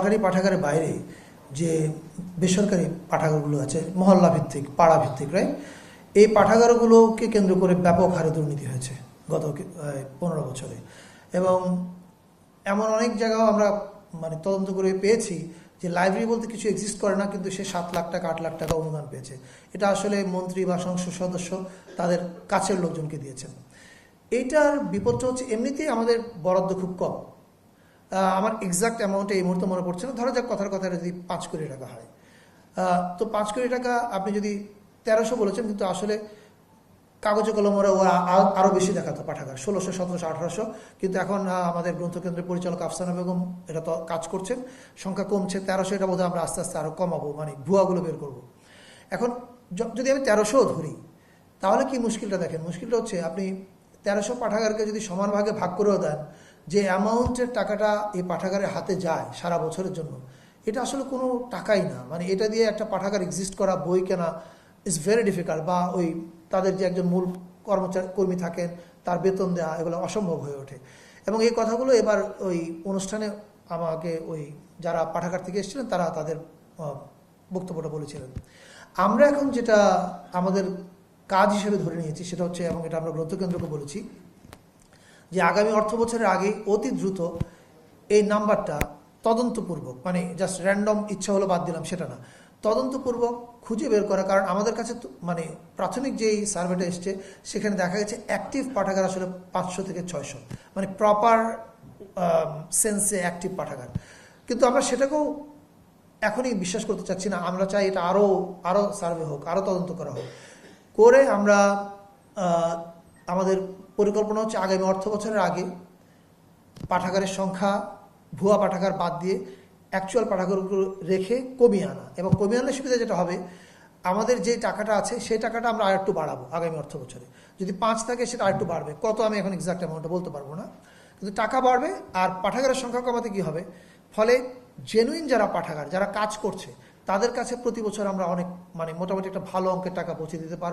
সরকারি পাঠাগারের বাইরে যে বেসরকারি পাঠাগারগুলো আছে, মহল্লা ভিত্তিক, পাড়া ভিত্তিক রাইট এই পাঠাগারগুলোকে কেন্দ্র করে ব্যাপক হারে দুর্নীতি হয়েছে গত পনেরো বছরে। এবং এমন অনেক জায়গাও আমরা মানে তদন্ত করে পেয়েছি যে লাইব্রেরি বলতে কিছু এক্সিস্ট করে না, কিন্তু সে সাত লাখ টাকা, আট লাখ টাকা অনুদান পেয়েছে। এটা আসলে মন্ত্রী বা সংসদ সদস্য তাদের কাছের লোকজনকে দিয়েছেন। এইটার বিপদটা হচ্ছে এমনিতেই আমাদের বরাদ্দ খুব কম। আমার এক্সাক্ট অ্যামাউন্টে এই মুহূর্তে মনে পড়ছে না। ধরা যাক কথার কথা যদি পাঁচ কোটি টাকা হয়। তো পাঁচ কোটি টাকা আপনি যদি তেরোশো বলেছেন, কিন্তু আসলে কাগজে কলমরে ওরা আ- আরও বেশি দেখাতো পাঠাগার, ষোলোশো, সতেরোশো, আঠারোশো। কিন্তু এখন আমাদের গ্রন্থকেন্দ্রের পরিচালক আফসানা বেগম এটা তো কাজ করছেন। সংখ্যা কমছে, তেরোশো এটা বোধহয় আমরা আস্তে আস্তে আরও কমাবো মানে ভুয়াগুলো বের করব। এখন যদি আমি তেরোশোও ধরি, তাহলে কি মুশকিলটা দেখেন? মুশকিলটা হচ্ছে আপনি তেরোশো পাঠাগারকে যদি সমান ভাগে ভাগ করেও দেন যে অ্যামাউন্টের টাকাটা এই পাঠাগারের হাতে যায় সারা বছরের জন্য, এটা আসলে কোনো টাকাই না। মানে এটা দিয়ে একটা পাঠাগার এক্সিস্ট করা, বই কেনা ইজ ভেরি ডিফিকাল্ট বা ওই তাদের যে একজন মূল কর্মচারী, কর্মী থাকেন, তার বেতন দেওয়া এগুলো অসম্ভব হয়ে ওঠে। এবং এই কথাগুলো এবার ওই অনুষ্ঠানে আমাকে ওই যারা পাঠাগার থেকে এসেছিলেন, তারা তাদের বক্তব্যটা বলেছিলেন। আমরা এখন যেটা আমাদের কাজ হিসেবে ধরে নিয়েছি, সেটা হচ্ছে, এবং এটা আমরা গ্রন্থকেন্দ্রকে বলেছি যে আগামী অর্থ বছরের আগে অতি দ্রুত এই নাম্বারটা তদন্তপূর্বক মানে জাস্ট র্যান্ডম ইচ্ছা হলো বাদ দিলাম সেটা না, তদন্তপূর্বক খুঁজে বের করা, কারণ আমাদের কাছে মানে প্রাথমিক যেই সার্ভেটা এসছে, সেখানে দেখা গেছে অ্যাক্টিভ পাঠাগার আসলে পাঁচশো থেকে ছয়শো মানে প্রপার সেন্সে অ্যাক্টিভ পাঠাগার। কিন্তু আমরা সেটাকেও এখনই বিশ্বাস করতে চাচ্ছি না, আমরা চাই এটা আরও আরও সার্ভে হোক আরও তদন্ত করা হোক। করে আমরা আমাদের পরিকল্পনা হচ্ছে আগামী অর্থ বছরের আগে পাঠাগারের সংখ্যা, ভুয়া পাঠাগার বাদ দিয়ে অ্যাকচুয়াল পাঠাগারগুলো রেখে কমিয়ে আনা। এবং কমিয়ে আনলে সুবিধা যেটা হবে, আমাদের যে টাকাটা আছে, সেই টাকাটা আমরা আরেকটু বাড়াবো আগামী অর্থ বছরে। যদি পাঁচ থাকে, সেটা আরেকটু বাড়বে। কত আমি এখন এক্সাক্ট অ্যামাউন্টটা বলতে পারব না। কিন্তু টাকা বাড়বে আর পাঠাগারের সংখ্যা কমাতে কি হবে? ফলে জেনুইন যারা পাঠাগার, যারা কাজ করছে, তাদের কাছে প্রতি বছর আমরা অনেক মানে মোটামুটি একটা ভালো অঙ্কের টাকা পৌঁছে দিতে পারব।